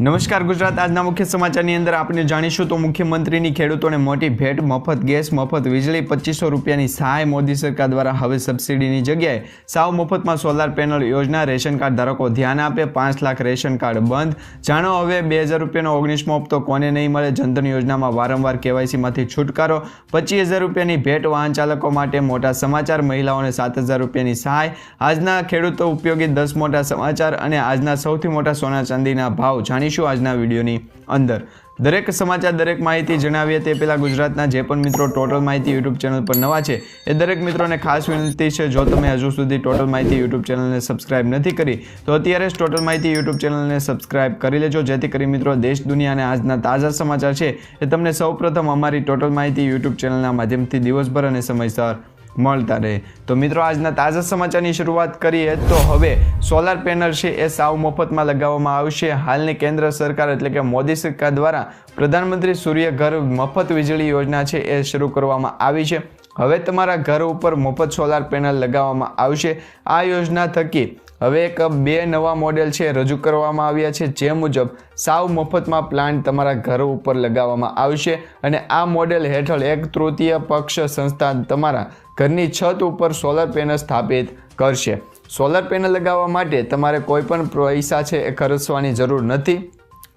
નમસ્કાર ગુજરાત, આજના મુખ્ય સમાચારની અંદર આપણે જાણીશું તો મુખ્યમંત્રીની ખેડૂતોને મોટી ભેટ, મફત ગેસ, મફત વીજળી, પચીસો રૂપિયાની સહાય મોદી સરકાર દ્વારા હવે સબસિડીની જગ્યાએ. સાવ મફતમાં સોલાર પેનલ યોજના, રેશન કાર્ડ ધારકો ધ્યાન આપે, પાંચ લાખ રેશન કાર્ડ બંધ. જાણો હવે બે હજાર રૂપિયાનો ઓગણીસમો હપ્તો કોને નહીં મળે? જનધન યોજનામાં વારંવાર કેવાયસીમાંથી છુટકારો. પચીસ હજાર રૂપિયાની ભેટ વાહન ચાલકો માટે મોટા સમાચાર, મહિલાઓને સાત હજાર રૂપિયાની સહાય. આજના ખેડૂતો ઉપયોગી દસ મોટા સમાચાર અને આજના સૌથી મોટા સોના ચાંદીના ભાવ જાણીશું આજના વિડીયોની અંદર. દરેક સમાચાર, દરેક માહિતી જણાવીએ તે પહેલાં ગુજરાતના જે પણ મિત્રો ટોટલ માહિતી યુટ્યુબ ચેનલ પર નવા છે, એ દરેક મિત્રોને ખાસ વિનંતી છે, જો તમે હજુ સુધી ટોટલ માહિતી યુટ્યુબ ચેનલને સબસ્ક્રાઇબ નથી કરી, તો અત્યારે જ ટોટલ માહિતી યુટ્યુબ ચેનલને સબસ્ક્રાઇબ કરી લેજો, જેથી કરી મિત્રો દેશ, દુનિયા અને આજના તાજા સમાચાર છે, એ તમને સૌપ્રથમ અમારી ટોટલ માહિતી યુટ્યુબ ચેનલના માધ્યમથી દિવસભર અને સમયસર મળતા રહે. તો મિત્રો, આજના તાજા સમાચારની શરૂઆત કરીએ તો હવે સોલાર પેનલ છે એ સાવ મફતમાં લગાવવામાં આવશે. હાલની કેન્દ્ર સરકાર એટલે કે મોદી સરકાર દ્વારા પ્રધાનમંત્રી સૂર્ય ઘર મફત વીજળી યોજના છે એ શરૂ કરવામાં આવી છે. હવે તમારા ઘર ઉપર મફત સોલાર પેનલ લગાવવામાં આવશે. આ યોજના થકી હવે એક બે નવા મોડેલ છે રજૂ કરવામાં આવ્યા છે. જે મુજબ સાવ મફતમાં પ્લાન્ટ તમારા ઘર ઉપર લગાવવામાં આવશે અને આ મોડેલ હેઠળ એક તૃતીય પક્ષ સંસ્થા તમારા ઘરની છત ઉપર સોલર પેનલ સ્થાપિત કરશે. સોલર પેનલ લગાવવા માટે તમારે કોઈ પણ પૈસા છે એ ખર્ચવાની જરૂર નથી.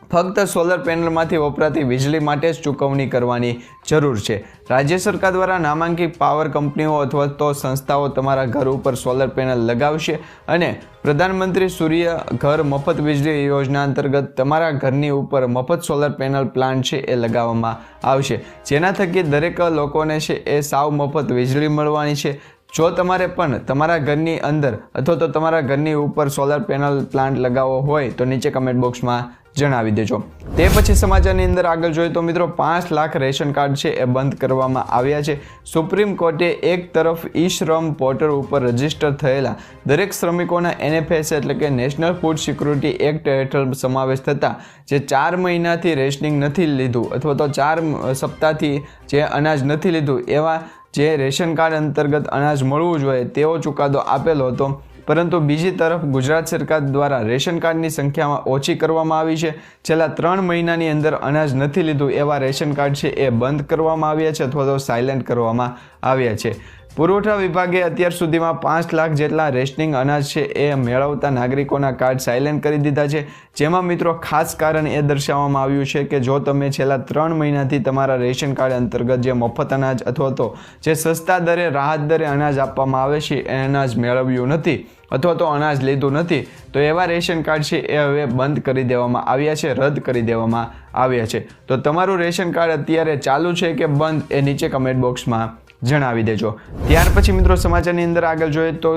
ફક્ત સોલર પેનલમાંથી વપરાતી વીજળી માટે જ ચૂકવણી કરવાની જરૂર છે. રાજ્ય સરકાર દ્વારા નામાંકિત પાવર કંપનીઓ અથવા તો સંસ્થાઓ તમારા ઘર ઉપર સોલર પેનલ લગાવશે અને પ્રધાનમંત્રી સૂર્ય ઘર મફત વીજળી યોજના અંતર્ગત તમારા ઘરની ઉપર મફત સોલર પેનલ પ્લાન્ટ છે એ લગાવવામાં આવશે. જેના થકી દરેક લોકોને છે એ સાવ મફત વીજળી મળવાની છે. જો તમારે પણ તમારા ઘરની અંદર અથવા તો તમારા ઘરની ઉપર સોલર પેનલ પ્લાન્ટ લગાવવો હોય તો નીચે કમેન્ટ બોક્સમાં જણાવી દેજો. તે પછી સમાચારની અંદર આગળ જોઈએ તો મિત્રો પાંચ લાખ રેશન કાર્ડ છે એ બંધ કરવામાં આવ્યા છે. સુપ્રીમ કોર્ટે એક તરફ ઈ શ્રમ પોર્ટલ ઉપર રજિસ્ટર થયેલા દરેક શ્રમિકોના એનએફએસ એટલે કે નેશનલ ફૂડ સિક્યુરિટી એક્ટ હેઠળ સમાવેશ થતાં જે ચાર મહિનાથી રેશનિંગ નથી લીધું અથવા તો ચાર સપ્તાહથી જે અનાજ નથી લીધું એવા જે રેશન કાર્ડ અંતર્ગત અનાજ મળવું જોઈએ તેવો ચુકાદો આપેલો હતો. પરંતુ બીજી તરફ ગુજરાત સરકાર દ્વારા રેશન કાર્ડની સંખ્યામાં ઓછી કરવામાં આવી છે. છેલ્લા ત્રણ મહિનાની અંદર અનાજ નથી લીધું એવા રેશન કાર્ડ છે એ બંધ કરવામાં આવ્યા છે અથવા તો સાયલેન્ટ કરવામાં આવ્યા છે. પુરવઠા વિભાગે અત્યાર સુધીમાં પાંચ લાખ જેટલા રેશનિંગ અનાજ છે એ મેળવતા નાગરિકોના કાર્ડ સાયલેન્ટ કરી દીધા છે. જેમાં મિત્રો ખાસ કારણ એ દર્શાવવામાં આવ્યું છે કે જો તમે છેલ્લા ત્રણ મહિનાથી તમારા રેશન કાર્ડ અંતર્ગત જે મફત અનાજ અથવા તો જે સસ્તા દરે, રાહત દરે અનાજ આપવામાં આવે છે, એ અનાજ મેળવ્યું નથી અથવા તો અનાજ લીધું નથી, તો એવા રેશન કાર્ડ છે એ હવે બંધ કરી દેવામાં આવ્યા છે, રદ કરી દેવામાં આવ્યા છે. તો તમારું રેશન કાર્ડ અત્યારે ચાલુ છે કે બંધ એ નીચે કમેન્ટ બોક્સમાં જણાવી દેજો. ત્યાર પછી મિત્રો સમાચારની અંદર આગળ જોઈએ તો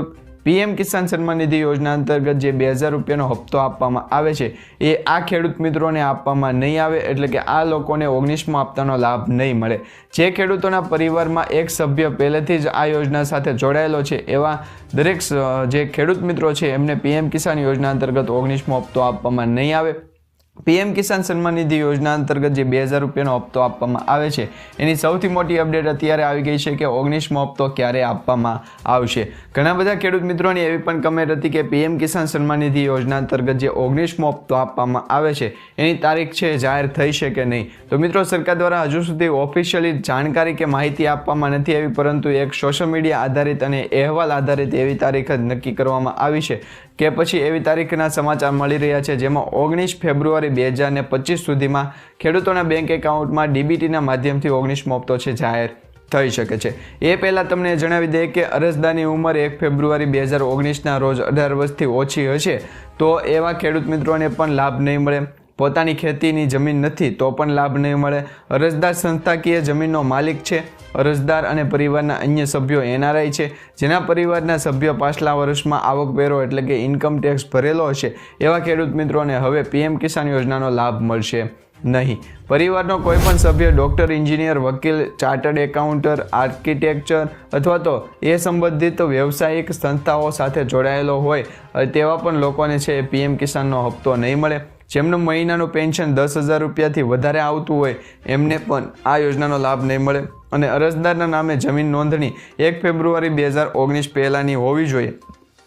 પીએમ કિસાન સન્માન નિધિ યોજના અંતર્ગત જે બે હજાર રૂપિયાનો હપ્તો આપવામાં આવે છે, એ આ ખેડૂત મિત્રોને આપવામાં નહીં આવે એટલે કે આ લોકોને ઓગણીસમો હપ્તાનો લાભ નહીં મળે. જે ખેડૂતોના પરિવારમાં એક સભ્ય પહેલેથી જ આ યોજના સાથે જોડાયેલો છે, એવા દરેક જે ખેડૂત મિત્રો છે, એમને પીએમ કિસાન યોજના અંતર્ગત ઓગણીસમો હપ્તો આપવામાં નહીં આવે. પીએમ કિસાન સન્માન નિધિ યોજના અંતર્ગત જે બે હજાર રૂપિયાનો હપ્તો આપવામાં આવે છે, એની સૌથી મોટી અપડેટ અત્યારે આવી ગઈ છે કે ઓગણીસમો હપ્તો ક્યારે આપવામાં આવશે. ઘણા બધા ખેડૂત મિત્રોની એવી પણ કમેન્ટ હતી કે પીએમ કિસાન સન્માન નિધિ યોજના અંતર્ગત જે ઓગણીસમો હપ્તો આપવામાં આવે છે, એની તારીખ છે, જાહેર થઈ છે કે નહીં? તો મિત્રો, સરકાર દ્વારા હજુ સુધી ઓફિશિયલી જાણકારી કે માહિતી આપવામાં નથી આવી, પરંતુ એક સોશિયલ મીડિયા આધારિત અને અહેવાલ આધારિત એવી તારીખ જ નક્કી કરવામાં આવી છે. કે પછી એવી તારીખના સમાચાર મળી રહ્યા છે જેમાં ઓગણીસ ફેબ્રુઆરી બે હજાર ને પચીસ સુધીમાં ખેડૂતોના બેંક એકાઉન્ટમાં ડીબીટીના માધ્યમથી ઓગણીસમો હપ્તો છે જાહેર થઈ શકે છે. એ પહેલાં તમને જણાવી દઈએ કે અરજદારની ઉંમર એક ફેબ્રુઆરી બે હજાર ઓગણીસના રોજ અઢાર વર્ષથી ઓછી હશે તો એવા ખેડૂત મિત્રોને પણ લાભ નહીં મળે. પોતાની ખેતીની જમીન નથી, તો પણ લાભ નહીં મળે. અરજદાર સંસ્થાકીય જમીનનો માલિક છે. અરજદાર અને પરિવારના અન્ય સભ્યો એનઆરઆઈ છે. જેના પરિવારના સભ્યો પાછલા વર્ષમાં આવકવેરો એટલે કે ઇન્કમ ટેક્સ ભરેલો હશે, એવા ખેડૂત મિત્રોને હવે પીએમ કિસાન યોજનાનો લાભ મળશે નહીં. પરિવારનો કોઈ પણ સભ્ય ડૉક્ટર, એન્જિનિયર, વકીલ, ચાર્ટર્ડ એકાઉન્ટર, આર્કિટેક્ચર અથવા તો એ સંબંધિત વ્યવસાયિક સંસ્થાઓ સાથે જોડાયેલો હોય, તેવા પણ લોકોને છે પીએમ કિસાનનો હપ્તો નહીં મળે. જેમનું મહિનાનું પેન્શન દસ હજાર રૂપિયાથી વધારે આવતું હોય, એમને પણ આ યોજનાનો લાભ નહીં મળે. અને અરજદારના નામે જમીન નોંધણી એક ફેબ્રુઆરી બે હજાર ઓગણીસ પહેલાંની હોવી જોઈએ.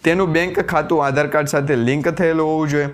તેનું બેંક ખાતું આધાર કાર્ડ સાથે લિંક થયેલું હોવું જોઈએ.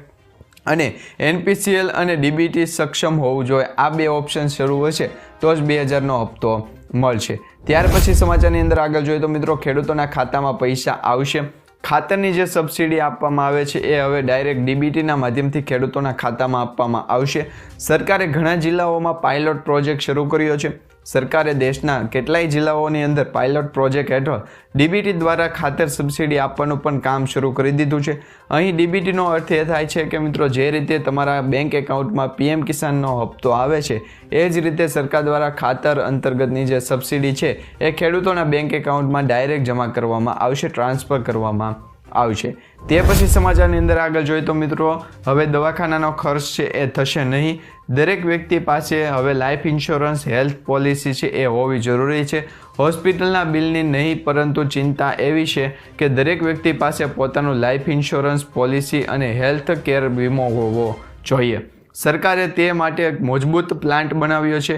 અને એનપીસીએલ અને ડીબીટી સક્ષમ હોવું જોઈએ. આ બે ઓપ્શન શરૂ હશે તો જ બે હજારનો હપ્તો મળશે. ત્યાર પછી સમાચારની અંદર આગળ જોઈએ તો મિત્રો, ખેડૂતોના ખાતામાં પૈસા આવશે. ખાતરની જે સબસિડી આપવામાં આવે છે, એ હવે ડાયરેક્ટ ડીબીટીના માધ્યમથી ખેડૂતોના ખાતામાં આપવામાં આવશે. સરકારે ઘણા જિલ્લાઓમાં પાયલોટ પ્રોજેક્ટ શરૂ કર્યો છે. સરકારે દેશના કેટલાય જિલ્લાઓની અંદર પાયલોટ પ્રોજેક્ટ હેઠળ ડીબીટી દ્વારા ખાતર સબસિડી આપવાનું પણ કામ શરૂ કરી દીધું છે. અહીં ડીબીટીનો અર્થ એ થાય છે કે મિત્રો, જે રીતે તમારા બેંક એકાઉન્ટમાં પીએમ કિસાનનો હપ્તો આવે છે, એ જ રીતે સરકાર દ્વારા ખાતર અંતર્ગતની જે સબસિડી છે, એ ખેડૂતોના બેંક એકાઉન્ટમાં ડાયરેક્ટ જમા કરવામાં આવશે ટ્રાન્સફર કરવામાં આવશે તે પછી સમાચારની અંદર આગળ જોઈએ તો મિત્રો, હવે દવાખાનાનો ખર્ચ છે એ થશે નહીં. દરેક વ્યક્તિ પાસે હવે લાઈફ ઇન્સ્યોરન્સ હેલ્થ પોલિસી છે એ હોવી જરૂરી છે. હોસ્પિટલના બિલની નહીં, પરંતુ ચિંતા એવી છે કે દરેક વ્યક્તિ પાસે પોતાનું લાઈફ ઇન્સ્યોરન્સ પોલિસી અને હેલ્થ કેર વીમો હોવો જોઈએ. સરકારે તે માટે એક મજબૂત પ્લાન્ટ બનાવ્યો છે.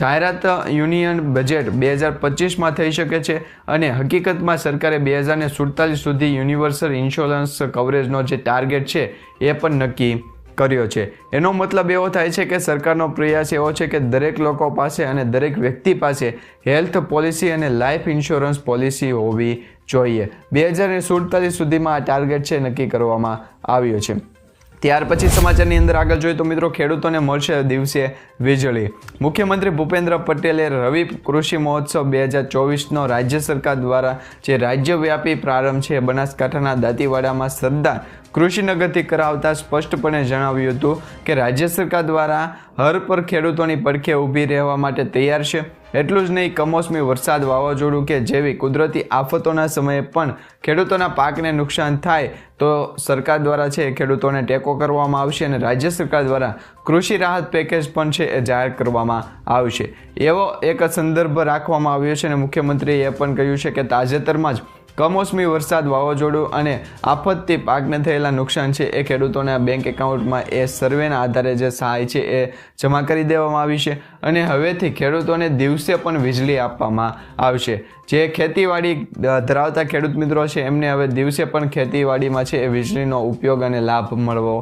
જાહેરાત યુનિયન બજેટ બે હજાર પચીસમાં થઈ શકે છે અને હકીકતમાં સરકારે બે હજાર સુડતાલીસ સુધી યુનિવર્સલ ઇન્સ્યોરન્સ કવરેજનો જે ટાર્ગેટ છે એ પણ નક્કી કર્યો છે. એનો મતલબ એવો થાય છે કે સરકારનો પ્રયાસ એવો છે કે દરેક લોકો પાસે અને દરેક વ્યક્તિ પાસે હેલ્થ પોલિસી અને લાઈફ ઇન્સ્યોરન્સ પોલિસી હોવી જોઈએ. બે હજાર સુડતાલીસ સુધીમાં આ ટાર્ગેટ છે નક્કી કરવામાં આવ્યો છે. ત્યાર પછી સમાચારની અંદર આગળ જોઈએ તો મિત્રો ખેડૂતોને મળશે દિવસે વીજળી. મુખ્યમંત્રી ભૂપેન્દ્ર પટેલે રવિ કૃષિ મહોત્સવ બે હજાર ચોવીસનો રાજ્ય સરકાર દ્વારા જે રાજ્યવ્યાપી પ્રારંભ છે, બનાસકાંઠાના દાંતીવાડામાં સરદાર કૃષિનગરથી કરાવતા સ્પષ્ટપણે જણાવ્યું હતું કે રાજ્ય સરકાર દ્વારા હર પર ખેડૂતોની પડખે ઊભી રહેવા માટે તૈયાર છે. એટલું જ નહીં, કમોસમી વરસાદ વાવાઝોડું કે જેવી કુદરતી આફતોના સમયે પણ ખેડૂતોના પાકને નુકસાન થાય તો સરકાર દ્વારા છે ખેડૂતોને ટેકો કરવામાં આવશે અને રાજ્ય સરકાર દ્વારા કૃષિ રાહત પેકેજ પણ છે એ જાહેર કરવામાં આવશે. એવો એક સંદર્ભ રાખવામાં આવ્યો છે અને મુખ્યમંત્રીએ એ પણ કહ્યું છે કે તાજેતરમાં જ કમોસમી વરસાદ વાવાઝોડું અને આફતથી પાકને થયેલા નુકસાન છે એ ખેડૂતોના બેંક એકાઉન્ટમાં એ સર્વેના આધારે જે સહાય છે એ જમા કરી દેવામાં આવી છે અને હવેથી ખેડૂતોને દિવસે પણ વીજળી આપવામાં આવશે. જે ખેતીવાડી ધરાવતા ખેડૂત મિત્રો છે એમને હવે દિવસે પણ ખેતીવાડીમાં છે એ વીજળીનો ઉપયોગ અને લાભ મળવો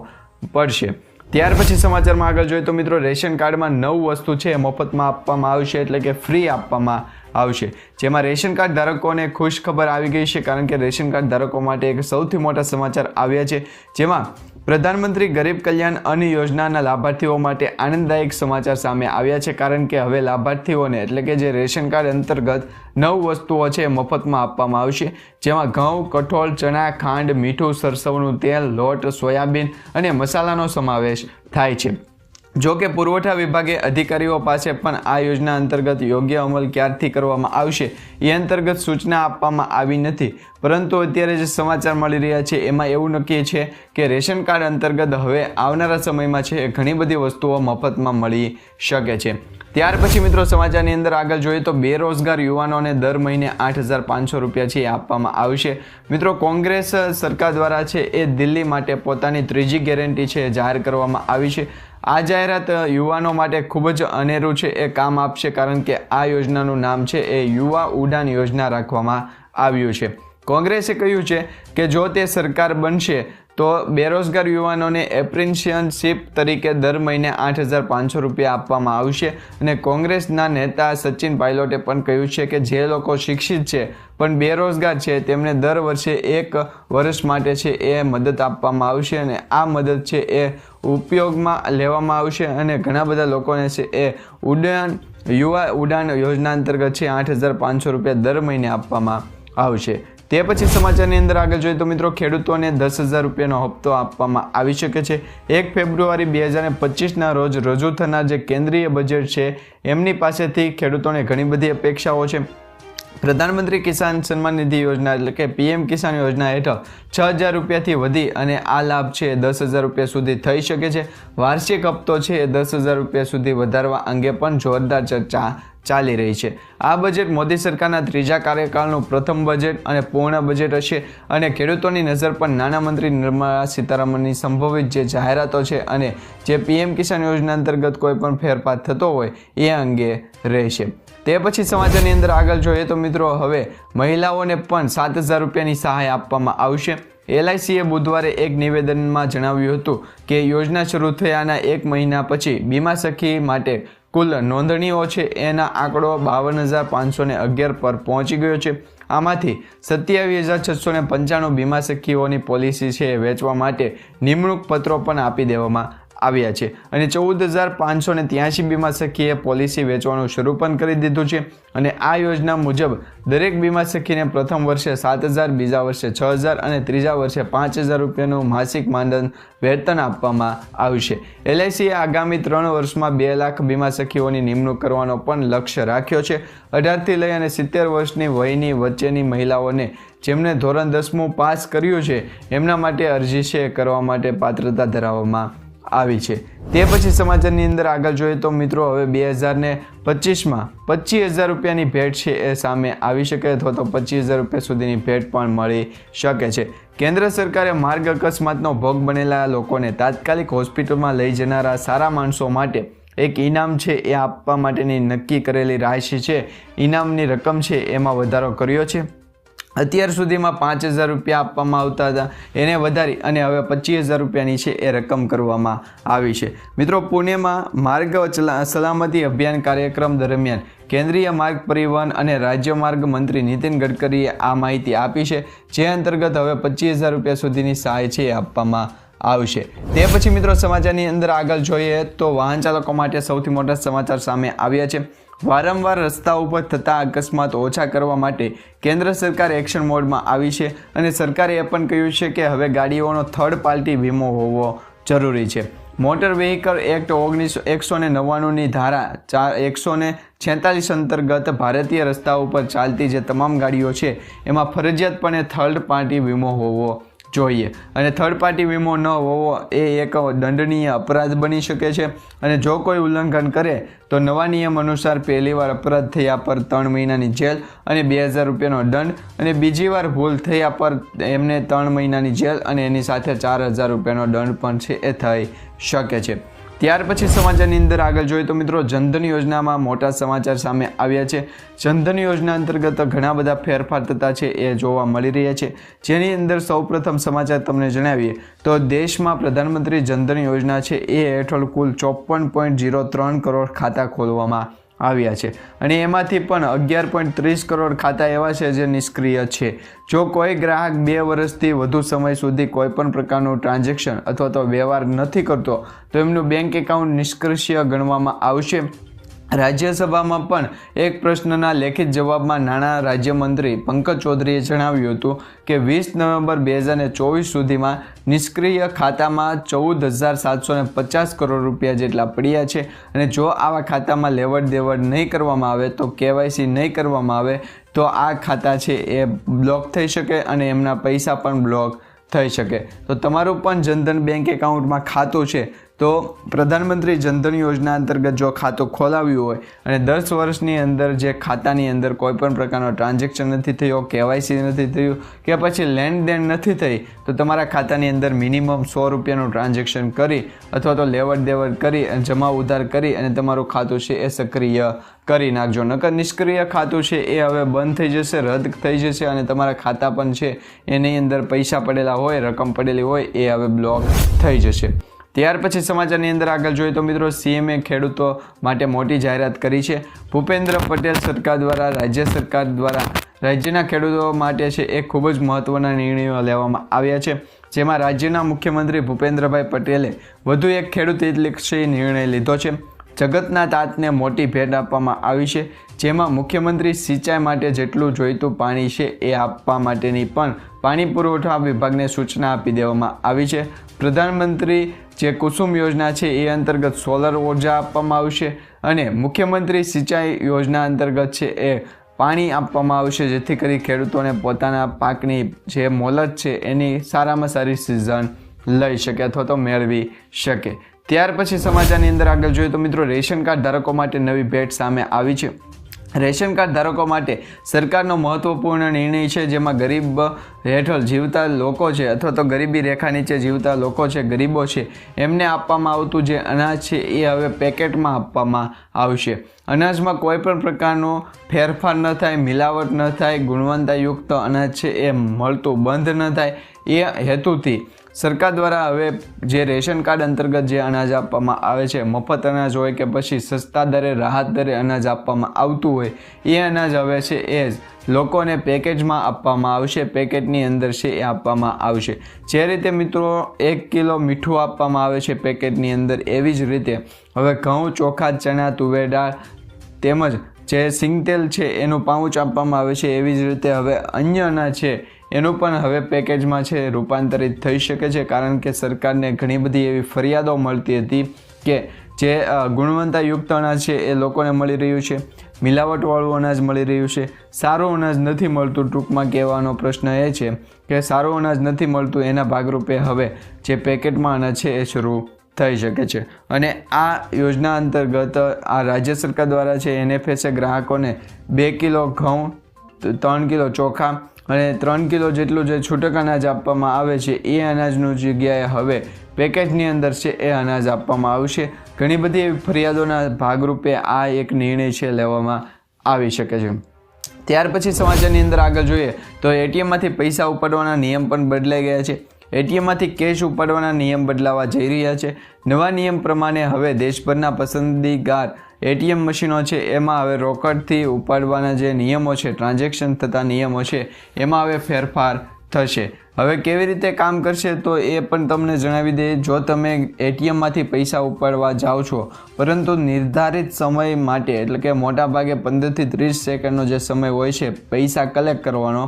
પડશે. ત્યાર પછી સમાચારમાં આગળ જોઈએ તો મિત્રો, રેશન કાર્ડમાં નવ વસ્તુ છે એ મફતમાં આપવામાં આવશે એટલે કે ફ્રી આપવામાં આવશે. જેમાં રેશન કાર્ડ ધારકોને ખુશ ખબર આવી ગઈ છે, કારણ કે રેશન કાર્ડ ધારકો માટે એક સૌથી મોટા સમાચાર આવ્યા છે. જેમાં પ્રધાનમંત્રી ગરીબ કલ્યાણ અન્ન યોજનાના લાભાર્થીઓ માટે આનંદદાયક સમાચાર સામે આવ્યા છે, કારણ કે હવે લાભાર્થીઓને એટલે કે જે રેશન કાર્ડ અંતર્ગત નવ વસ્તુઓ છે મફતમાં આપવામાં આવશે, જેમાં ઘઉં, કઠોળ, ચણા, ખાંડ, મીઠું, સરસવનું તેલ, લોટ, સોયાબીન અને મસાલાનો સમાવેશ થાય છે. જો કે પુરવઠા વિભાગે અધિકારીઓ પાસે પણ આ યોજના અંતર્ગત યોગ્ય અમલ ક્યારથી કરવામાં આવશે એ અંતર્ગત સૂચના આપવામાં આવી નથી. પરંતુ અત્યારે જે સમાચાર મળી રહ્યા છે, એમાં એવું નક્કી છે કે રેશન કાર્ડ અંતર્ગત હવે આવનારા સમયમાં છે ઘણી બધી વસ્તુઓ મફતમાં મળી શકે છે. ત્યાર પછી મિત્રો સમાચારની અંદર આગળ જોઈએ તો બેરોજગાર યુવાનોને દર મહિને આઠ હજાર પાંચસો રૂપિયા છે એ આપવામાં આવશે. મિત્રો કોંગ્રેસ સરકાર દ્વારા છે એ દિલ્હી માટે પોતાની ત્રીજી ગેરંટી છે જાહેર કરવામાં આવી છે. આ જાહેરાત યુવાનો માટે ખૂબ જ અનેરું છે, એ કામ આપશે કારણ કે આ યોજનાનું નામ છે, એ યુવા ઉડાન યોજના રાખવામાં આવ્યું છે. કોંગ્રેસે કહ્યું છે કે જો તે સરકાર બનશે તો બેરોજગાર યુવાનોને એપ્રિન્શિયનશીપ તરીકે દર મહિને આઠ હજાર પાંચસો રૂપિયા આપવામાં આવશે. અને કોંગ્રેસના નેતા સચિન પાયલોટે પણ કહ્યું છે કે જે લોકો શિક્ષિત છે, પણ બેરોજગાર છે, તેમને દર વર્ષે એક વર્ષ માટે છે એ મદદ આપવામાં આવશે અને આ મદદ છે એ ઉપયોગમાં લેવામાં આવશે. અને ઘણા બધા લોકોને છે એ ઉડાન, યુવા ઉડાન યોજના અંતર્ગત છે આઠ હજાર પાંચસો રૂપિયા દર મહિને આપવામાં આવશે. તે પછી સમાચારની અંદર આગળ જોઈએ તો મિત્રો ખેડૂતોને દસ હજાર રૂપિયાનો હપ્તો આપવામાં આવી શકે છે. એક ફેબ્રુઆરી બે હજાર પચીસના રોજ રજૂ થનાર જે કેન્દ્રીય બજેટ છે, એમની પાસેથી ખેડૂતોને ઘણી બધી અપેક્ષાઓ છે. પ્રધાનમંત્રી કિસાન સન્માન નિધિ યોજના એટલે કે પીએમ કિસાન યોજના હેઠળ છ હજાર રૂપિયાથી વધી અને આ લાભ છે દસ હજાર રૂપિયા સુધી થઈ શકે છે. વાર્ષિક હપ્તો છે એ દસ હજાર રૂપિયા સુધી વધારવા અંગે પણ જોરદાર ચર્ચા ચાલી રહી છે. આ બજેટ મોદી સરકારના ત્રીજા કાર્યકાળનું પ્રથમ બજેટ અને પૂર્ણ બજેટ હશે અને ખેડૂતોની નજર પણ નાણામંત્રી નિર્મલા સીતારામનની સંભવિત જે જાહેરાતો છે અને જે પીએમ કિસાન યોજના અંતર્ગત કોઈ પણ ફેરફાર થતો હોય એ અંગે રહેશે. તે પછી સમાચારની અંદર આગળ જોઈએ તો મિત્રો હવે મહિલાઓને પણ સાત હજાર રૂપિયાની સહાય આપવામાં આવશે. એલઆઈસીએ બુધવારે એક નિવેદનમાં જણાવ્યું હતું કે યોજના શરૂ થયાના એક મહિના પછી બીમા સખી માટે કુલ નોંધણીઓ છે એના આંકડો બાવન હજાર પાંચસો ને અગિયાર પર પહોંચી ગયો છે. આમાંથી સત્યાવીસ હજાર છસો ને પંચાણું બીમા સખીઓની પોલિસી છે વેચવા માટે નિમણૂક પત્રો પણ આપી દેવામાં આવ્યા છે. અને ચૌદ હજાર પાંચસો ને ત્યાંશી બીમા સખીએ પોલિસી વેચવાનું શરૂ પણ કરી દીધું છે. અને આ યોજના મુજબ દરેક બીમા સખીને પ્રથમ વર્ષે સાત હજાર, બીજા વર્ષે છ હજાર અને ત્રીજા વર્ષે પાંચ હજાર રૂપિયાનું માસિક માનધન વેતન આપવામાં આવશે એલઆઈસીએ આગામી ત્રણ વર્ષમાં બે લાખ બીમા સખીઓની નિમણૂક કરવાનો પણ લક્ષ્ય રાખ્યો છે. અઢારથી લઈ અને સિત્તેર વર્ષની વયની વચ્ચેની મહિલાઓને જેમને ધોરણ દસમું પાસ કર્યું છે, એમના માટે અરજી છે કરવા માટે પાત્રતા ધરાવવામાં આવી છે. તે પછી સમાચારની અંદર આગળ જોઈએ તો મિત્રો હવે બે હજારને પચીસમાં પચીસ હજાર રૂપિયાની ભેટ છે એ સામે આવી શકે અથવા તો પચીસ હજાર રૂપિયા સુધીની ભેટ પણ મળી શકે છે. કેન્દ્ર સરકારે માર્ગ અકસ્માતનો ભોગ બનેલા લોકોને તાત્કાલિક હોસ્પિટલમાં લઈ જનારા સારા માણસો માટે એક ઇનામ છે એ આપવા માટેની નક્કી કરેલી રાશિ છે. ઇનામની રકમ છે એમાં વધારો કર્યો છે. અત્યાર સુધીમાં પાંચ હજાર રૂપિયા આપવામાં આવતા હતા. એને વધારી અને હવે પચીસ હજાર રૂપિયાની છે એ રકમ કરવામાં આવી છે. મિત્રો, પુણેમાં માર્ગ સલામતી અભિયાન કાર્યક્રમ દરમિયાન કેન્દ્રીય માર્ગ પરિવહન અને રાજ્ય માર્ગ મંત્રી નીતિન ગડકરીએ આ માહિતી આપી છે, જે અંતર્ગત હવે પચીસ હજાર રૂપિયા સુધીની સહાય છે એ આપવામાં આવશે. તે પછી મિત્રો, સમાચારની અંદર આગળ જોઈએ તો વાહન ચાલકો માટે સૌથી મોટા સમાચાર સામે આવ્યા છે. વારંવાર રસ્તા ઉપર થતા અકસ્માત ઓછા કરવા માટે કેન્દ્ર સરકાર એક્શન મોડમાં આવી છે અને સરકારે એ પણ કહ્યું છે કે હવે ગાડીઓનો થર્ડ પાર્ટી વીમો હોવો જરૂરી છે. મોટર વેહિકલ એક્ટ ઓગણીસો, એકસો ને નવ્વાણુંની ધારા ચાર, એકસો ને છેતાલીસ અંતર્ગત ભારતીય રસ્તા ઉપર ચાલતી જે તમામ ગાડીઓ છે, એમાં ફરજિયાતપણે થર્ડ પાર્ટી વીમો હોવો જોઈએ. અને થર્ડ પાર્ટી વીમો ન હોવો એ એક દંડનીય અપરાધ બની શકે છે. અને જો કોઈ ઉલ્લંઘન કરે, તો નવા નિયમ અનુસાર પહેલી વાર અપરાધ થયા પર ત્રણ મહિનાની જેલ અને બે હજાર રૂપિયાનો દંડ અને બીજી વાર ભૂલ થયા પર એમને ત્રણ મહિનાની જેલ અને એની સાથે ચાર હજાર રૂપિયાનો દંડ પણ છે એ થઈ શકે છે. ત્યાર પછી સમાચારની અંદર આગળ જોઈએ તો મિત્રો જનધન યોજનામાં મોટા સમાચાર સામે આવ્યા છે. જનધન યોજના અંતર્ગત ઘણા બધા ફેરફાર થતા છે એ જોવા મળી રહ્યા છે. જેની અંદર સૌપ્રથમ સમાચાર તમને જણાવીએ તો દેશમાં પ્રધાનમંત્રી જનધન યોજના છે એ હેઠળ કુલ ચોપન પોઈન્ટ જીરો ત્રણ કરોડ ખાતા ખોલવામાં આવ્યા છે. અને એમાંથી પણ અગિયાર પોઈન્ટ ત્રીસ કરોડ ખાતા એવા છે જે નિષ્ક્રિય છે. જો કોઈ ગ્રાહક બે વર્ષથી વધુ સમય સુધી કોઈ પણ પ્રકારનું ટ્રાન્ઝેક્શન અથવા તો વ્યવહાર નથી કરતો, તો એમનું બેંક એકાઉન્ટ નિષ્ક્રિય ગણવામાં આવશે. રાજ્યસભામાં પણ એક પ્રશ્નના લેખિત જવાબમાં નાણાં રાજ્યમંત્રી પંકજ ચૌધરીએ જણાવ્યું હતું કે વીસ નવેમ્બર બે હજાર ચોવીસ સુધીમાં નિષ્ક્રિય ખાતામાં ચૌદ હજાર સાતસો ને પચાસ કરોડ રૂપિયા જેટલા પડ્યા છે અને જો આવા ખાતામાં લેવડ દેવડ નહીં કરવામાં આવે તો કેવાયસી નહીં કરવામાં આવે તો આ ખાતા છે એ બ્લોક થઈ શકે અને એમના પૈસા પણ બ્લોક થઈ શકે. તો તમારું પણ જનધન બેંક એકાઉન્ટમાં ખાતું છે તો પ્રધાનમંત્રી જનધન યોજના અંતર્ગત જો ખાતું ખોલાવ્યું હોય અને દસ વર્ષની અંદર જે ખાતાની અંદર કોઈ પણ પ્રકારનો ટ્રાન્ઝેક્શન નથી થયો કેવાયસી નથી થયું કે પછી લેણદેણ નથી થઈ, તો તમારા ખાતાની અંદર મિનિમમ સો રૂપિયાનું ટ્રાન્ઝેક્શન કરી અથવા તો લેવડ દેવડ કરી અને જમા ઉધાર કરી અને તમારું ખાતું છે એ સક્રિય કરી નાખજો. નકર નિષ્ક્રિય ખાતું છે એ હવે બંધ થઈ જશે, રદ થઈ જશે અને તમારા ખાતા પણ છે એની અંદર પૈસા પડેલા હોય, રકમ પડેલી હોય એ હવે બ્લોક થઈ જશે. ત્યાર પછી સમાચારની અંદર આગળ જોઈએ તો મિત્રો સીએમએ ખેડૂતો માટે મોટી જાહેરાત કરી છે. ભૂપેન્દ્ર પટેલ સરકાર દ્વારા, રાજ્ય સરકાર દ્વારા રાજ્યના ખેડૂતો માટે છે એ ખૂબ જ મહત્ત્વના નિર્ણયો લેવામાં આવ્યા છે. જેમાં રાજ્યના મુખ્યમંત્રી ભૂપેન્દ્રભાઈ પટેલે વધુ એક ખેડૂત હિતલક્ષી નિર્ણય લીધો છે. જગતના તાતને મોટી ભેટ આપવામાં આવી છે, જેમાં મુખ્યમંત્રી સિંચાઈ માટે જેટલું જોઈતું પાણી છે એ આપવા માટેની પણ પાણી પુરવઠા વિભાગને સૂચના આપી દેવામાં આવી છે. પ્રધાનમંત્રી જે કુસુમ યોજના છે એ અંતર્ગત સોલર ઊર્જા આપવામાં આવશે અને મુખ્યમંત્રી સિંચાઈ યોજના અંતર્ગત છે એ પાણી આપવામાં આવશે, જેથી કરી ખેડૂતોને પોતાના પાકની જે મોલત છે એની સારામાં સારી સિઝન લઈ શકે અથવા તો મેળવી શકે. ત્યાર પછી સમાચારની અંદર આગળ જોઈએ તો મિત્રો, રેશન કાર્ડ ધારકો માટે નવી ભેટ સામે આવી છે. રેશન કાર્ડ ધારકો માટે સરકારનો મહત્વપૂર્ણ નિર્ણય છે, જેમાં ગરીબ હેઠળ જીવતા લોકો છે અથવા તો ગરીબી રેખા નીચે જીવતા લોકો છે, ગરીબો છે, એમને આપવામાં આવતું જે અનાજ છે એ હવે પેકેટમાં આપવામાં આવશે. અનાજમાં કોઈ પણ પ્રકારનો ફેરફાર ન થાય, મિલાવટ ન થાય, ગુણવત્તાયુક્ત અનાજ છે એ મળતું બંધ ન થાય. એ હેતુથી સરકાર દ્વારા હવે જે રેશન કાર્ડ અંતર્ગત જે અનાજ આપવામાં આવે છે, મફત અનાજ હોય કે પછી સસ્તા દરે, રાહત દરે અનાજ આપવામાં આવતું હોય, એ અનાજ હવે છે એ જ લોકોને પેકેજમાં આપવામાં આવશે, પેકેટની અંદર છે એ આપવામાં આવશે. જે રીતે મિત્રો એક કિલો મીઠું આપવામાં આવે છે પેકેટની અંદર, એવી જ રીતે હવે ઘઉં, ચોખા, ચણા, તુવેર દાળ તેમજ જે સિંગતેલ છે એનું પાઉચ આપવામાં આવે છે, એવી જ રીતે હવે અન્ય અનાજ છે એનું પણ હવે પેકેજમાં છે, રૂપાંતરિત થઈ શકે છે, કારણ કે સરકારને ઘણી બધી એવી ફરિયાદો મળતી હતી કે જે ગુણવત્તાયુક્ત અનાજ છે એ લોકોને મળી રહ્યું છે, મિલાવટવાળું અનાજ મળી રહ્યું છે. સારું અનાજ નથી મળતું ટૂંકમાં કહેવાનો પ્રશ્ન એ છે કે સારું અનાજ નથી મળતું એના ભાગરૂપે હવે જે પેકેટમાં અનાજ છે એ શરૂ થઈ શકે છે. અને આ યોજના અંતર્ગત, આ રાજ્ય સરકાર દ્વારા છે, એનએફએસએ ગ્રાહકોને બે કિલો ઘઉં ત્રણ કિલો ચોખા અને ત્રણ કિલો જેટલું જે છૂટક અનાજ આપવામાં આવે છે, એ અનાજનું જગ્યાએ હવે પેકેજની અંદર છે, એ અનાજ આપવામાં આવશે. ઘણી બધી ફરિયાદોના ભાગરૂપે આ એક નિર્ણય છે, લેવામાં આવી શકે છે. ત્યાર પછી સમાચારની અંદર આગળ જોઈએ તો એટીએમમાંથી પૈસા ઉપાડવાના નિયમ પણ બદલાઈ ગયા છે. એટીએમમાંથી કેશ ઉપાડવાના નિયમ બદલાવા જઈ રહ્યા છે. નવા નિયમ પ્રમાણે હવે દેશભરના પસંદીગાર એટીએમ મશીનો છે, એમાં હવે રોકડથી ઉપાડવાના જે નિયમો છે, ટ્રાન્ઝેક્શન થતા નિયમો છે, એમાં હવે ફેરફાર થશે. હવે કેવી રીતે કામ કરશે તો એ પણ તમને જણાવી દઈએ જો તમે એટીએમમાંથી પૈસા ઉપાડવા જાઓ છો, પરંતુ નિર્ધારિત સમય માટે, એટલે કે મોટા ભાગે પંદરથી ત્રીસ સેકન્ડનો જે સમય હોય છે, પૈસા કલેક્ટ કરવાનો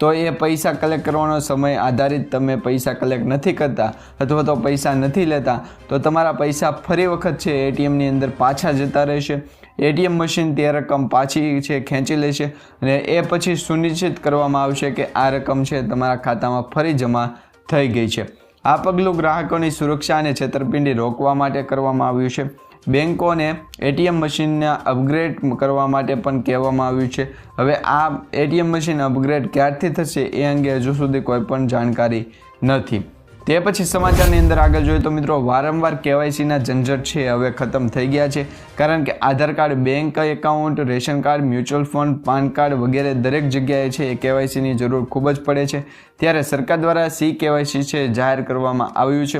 તો એ પૈસા કલેક્ટ કરવાનો સમય આધારિત તમે પૈસા કલેક્ટ નથી કરતા અથવા તો પૈસા નથી લેતા, તો તમારા પૈસા ફરી વખત છે એટીએમની અંદર પાછા જતા રહેશે. એટીએમ મશીન તે રકમ પાછી છે, ખેંચી લેશે અને એ પછી સુનિશ્ચિત કરવામાં આવશે કે આ રકમ છે તમારા ખાતામાં ફરી જમા થઈ ગઈ છે. આ પગલું ગ્રાહકોની સુરક્ષા અને છેતરપિંડી રોકવા માટે કરવામાં આવ્યું છે. બેન્કોને એટીએમ મશીનને અપગ્રેડ કરવા માટે પણ કહેવામાં આવ્યું છે. હવે આ એટીએમ મશીન અપગ્રેડ ક્યારથી થશે એ અંગે હજુ સુધી કોઈ પણ જાણકારી નથી. તે પછી સમાચારની અંદર આગળ જોઈએ તો મિત્રો વારંવાર કેવાયસીના ઝંઝટ છે, હવે ખતમ થઈ ગયા છે. કારણ કે Aadhaar card, bank account, ration card, mutual fund, PAN card વગેરે દરેક જગ્યાએ છે એ કેવાયસીની જરૂર ખૂબ જ પડે છે. ત્યારે સરકાર દ્વારા સી કેવાયસી છે જાહેર કરવામાં આવ્યું છે.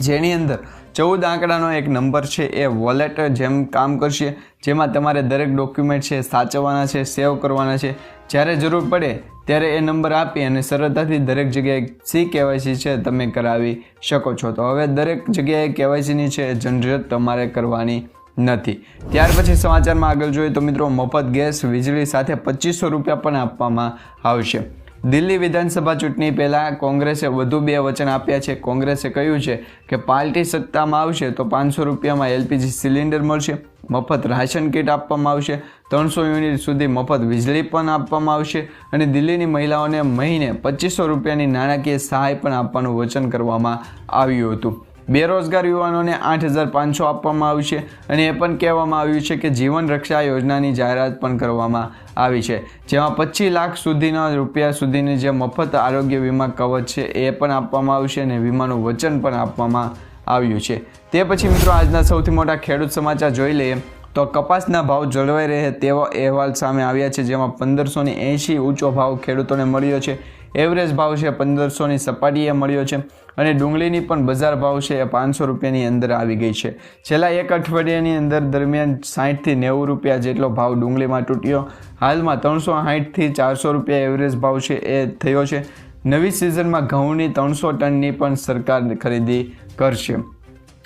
જેની અંદર ચૌદ આંકડાનો એક નંબર છે એ વોલેટ જેમ કામ કરશે, જેમાં તમારે દરેક ડોક્યુમેન્ટ છે સાચવવાના છે સેવ કરવાના છે. જ્યારે જરૂર પડે ત્યારે એ નંબર આપી અને સરળતાથી દરેક જગ્યાએ સી કેવાયસી છે તમે કરાવી શકો છો. તો હવે દરેક જગ્યાએ કેવાયસીની છે જનરેટ તમારે કરવાની નથી. ત્યાર પછી સમાચારમાં આગળ જોઈએ તો મિત્રો, મફત ગેસ, વીજળી સાથે પચીસો રૂપિયા પણ આપવામાં આવશે. દિલ્હી વિધાનસભા ચૂંટણી પહેલાં કોંગ્રેસે વધુ બે વચન આપ્યા છે. કોંગ્રેસે કહ્યું છે કે પાર્ટી સત્તામાં આવશે તો પાંચસો રૂપિયામાં એલપીજી સિલિન્ડર મળશે, મફત રાશન કીટ આપવામાં આવશે, ત્રણસો યુનિટ સુધી મફત વીજળી પણ આપવામાં આવશે અને દિલ્હીની મહિલાઓને મહિને પચીસો રૂપિયાની નાણાકીય સહાય પણ આપવાનું વચન કરવામાં આવ્યું હતું. બેરોજગાર યુવાનોને આઠ હજાર પાંચસો આપવામાં આવશે અને એ પણ કહેવામાં આવ્યું છે કે જીવન રક્ષા યોજનાની જાહેરાત પણ કરવામાં આવી છે. જેમાં પચીસ લાખ સુધીના રૂપિયા સુધીની જે મફત આરોગ્ય વીમા કવચ છે એ પણ આપવામાં આવશે અને વીમાનું વચન પણ આપવામાં આવ્યું છે. તે પછી મિત્રો આજના સૌથી મોટા ખેડૂત સમાચાર જોઈ લઈએ. તો કપાસના ભાવ જળવાઈ રહે તેવો અહેવાલ સામે આવ્યા છે, જેમાં પંદરસોની એંશી ઊંચો ભાવ ખેડૂતોને મળ્યો છે. એવરેજ ભાવ છે પંદરસોની સપાટીએ મળ્યો છે અને ડુંગળીની પણ બજાર ભાવ છે એ પાંચસો રૂપિયાની અંદર આવી ગઈ છે. છેલ્લા એક અઠવાડિયાની અંદર દરમિયાન સાહીઠથી નેવું રૂપિયા જેટલો ભાવ ડુંગળીમાં તૂટ્યો. હાલમાં ત્રણસો સાહીઠથી ચારસો રૂપિયા એવરેજ ભાવ છે એ થયો છે. નવી સિઝનમાં ઘઉંની ત્રણસો ટનની પણ સરકાર ખરીદી કરશે.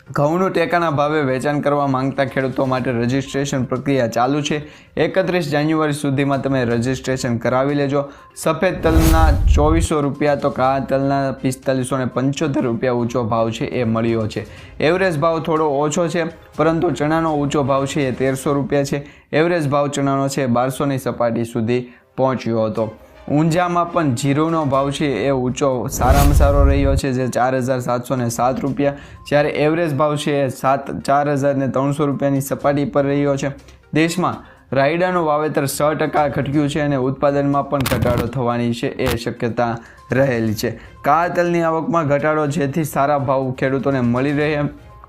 ઘઉંનું ટેકાના ભાવે વેચાણ કરવા માંગતા ખેડૂતો માટે રજિસ્ટ્રેશન પ્રક્રિયા ચાલુ છે. એકત્રીસ જાન્યુઆરી સુધીમાં તમે રજિસ્ટ્રેશન કરાવી લેજો. સફેદ તલના ચોવીસો રૂપિયા તો કાળા તલના પિસ્તાલીસો ને પંચોતેર રૂપિયા ઊંચો ભાવ છે એ મળ્યો છે. એવરેજ ભાવ થોડો ઓછો છે, પરંતુ ચણાનો ઊંચો ભાવ છે એ તેરસો રૂપિયા છે. એવરેજ ભાવ ચણાનો છે બારસોની સપાટી સુધી પહોંચ્યો હતો. ઊંઝામાં પણ જીરુનો ભાવ છે એ ઊંચો સારામાં સારો રહ્યો છે જે ચાર હજાર સાતસો ને સાત રૂપિયા. જ્યારે એવરેજ ભાવ છે એ સાત, ચાર હજાર ને ત્રણસો રૂપિયાની સપાટી પર રહ્યો છે. દેશમાં રાયડાનું વાવેતર સો ટકા ઘટક્યું છે અને ઉત્પાદનમાં પણ ઘટાડો થવાની છે એ શક્યતા રહેલી છે. કાળા તલની આવકમાં ઘટાડો જેથી સારા ભાવ ખેડૂતોને મળી રહે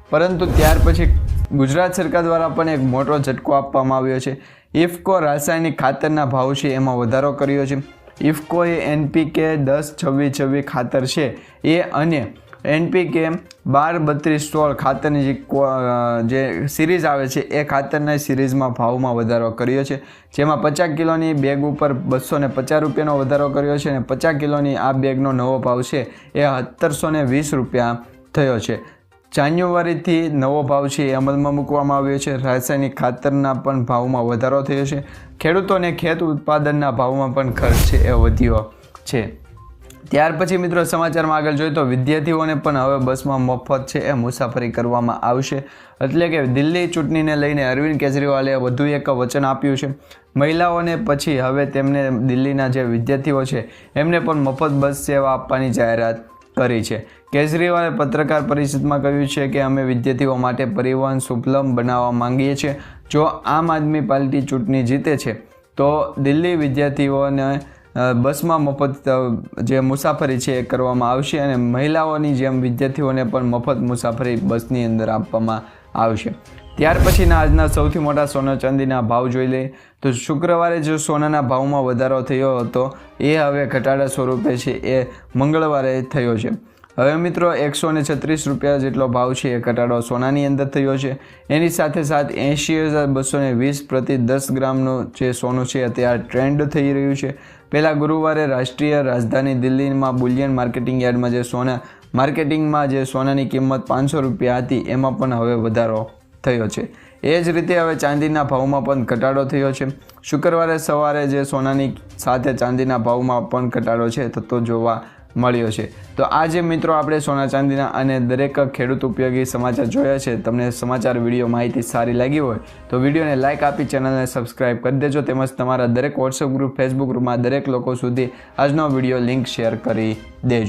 પરંતુ ત્યાર પછી ગુજરાત સરકાર દ્વારા પણ એક મોટો ઝટકો આપવામાં આવ્યો છે. ઇફકો રાસાયણિક ખાતરના ભાવ છે એમાં વધારો કર્યો છે. ઇફકોએ એનપીકે દસ છવ્વીસ છવ્વીસ ખાતર છે, એ અને એનપીકે બાર બત્રીસ સોળ ખાતરની જે જે સિરીઝ આવે છે, એ ખાતરના સિરીઝમાં ભાવમાં વધારો કર્યો છે. જેમાં પચાસ કિલોની બેગ ઉપર બસો ને પચાસ રૂપિયાનો વધારો કર્યો છે અને પચાસ કિલોની આ બેગનો નવો ભાવ છે, એ સત્તરસો વીસ રૂપિયા થયો છે. જાન્યુઆરીથી નવો ભાવ છે એ અમલમાં મૂકવામાં આવ્યો છે. રાસાયણિક ખાતરના પણ ભાવમાં વધારો થયો છે. ખેડૂતોને ખેત ઉત્પાદનના ભાવમાં પણ ખર્ચ છે એ વધ્યો છે. ત્યાર પછી મિત્રો સમાચારમાં આગળ જોઈએ તો વિદ્યાર્થીઓને પણ હવે બસમાં મફત છે એ મુસાફરી કરવામાં આવશે. એટલે કે દિલ્હી ચૂંટણીને લઈને અરવિંદ કેજરીવાલે વધુ એક વચન આપ્યું છે. મહિલાઓને પછી હવે તેમને દિલ્હીના જે વિદ્યાર્થીઓ છે એમને પણ મફત બસ સેવા આપવાની જાહેરાત કરી છે. કેજરીવાલે પત્રકાર પરિષદમાં કહ્યું છે કે અમે વિદ્યાર્થીઓ માટે પરિવહન સુલભ બનાવવા માંગીએ છીએ. જો આમ આદમી પાર્ટી ચૂંટણી જીતે છે, તો દિલ્હી વિદ્યાર્થીઓને બસમાં મફત જે મુસાફરી છે એ કરવામાં આવશે અને મહિલાઓની જેમ વિદ્યાર્થીઓને પણ મફત મુસાફરી બસની અંદર આપવામાં આવશે. ત્યાર પછીના આજના સૌથી મોટા સોના ચાંદીના ભાવ જોઈ લઈએ. તો શુક્રવારે જો સોનાના ભાવમાં વધારો થયો હતો, એ હવે ઘટાડા સ્વરૂપે છે, એ મંગળવારે થયો છે. હવે મિત્રો એકસો ને છત્રીસ રૂપિયા જેટલો ભાવ છે, એ ઘટાડો સોનાની અંદર થયો છે. એની સાથે સાથ એંશી હજાર બસો ને વીસ પ્રતિ દસ ગ્રામનું જે સોનું છે અત્યારે ટ્રેન્ડ થઈ રહ્યું છે. પહેલાં ગુરુવારે રાષ્ટ્રીય રાજધાની દિલ્હીમાં બુલિયન માર્કેટિંગ યાર્ડમાં જે સોના, માર્કેટિંગમાં જે સોનાની કિંમત પાંચસો રૂપિયા હતી, એમાં પણ હવે વધારો થયો છે. એ જ રીતે હવે ચાંદીના ભાવમાં પણ ઘટાડો થયો છે. શુક્રવારે સવારે જે સોનાની સાથે ચાંદીના ભાવમાં પણ ઘટાડો છે થતો જોવા મળ્યો છે. તો આજે મિત્રો આપણે સોના ચાંદીના અને દરેક ખેડૂત ઉપયોગી સમાચાર જોયા છે. તમને સમાચાર વીડિયો માહિતી સારી લાગી હોય, તો વિડીયોને લાઇક આપી, ચેનલને સબસ્ક્રાઇબ કરી દેજો. તેમજ તમારા દરેક વોટ્સઅપ ગ્રુપ ફેસબુક ગ્રુપમાં દરેક લોકો સુધી આજનો વીડિયો લિંક શેર કરી દેજો.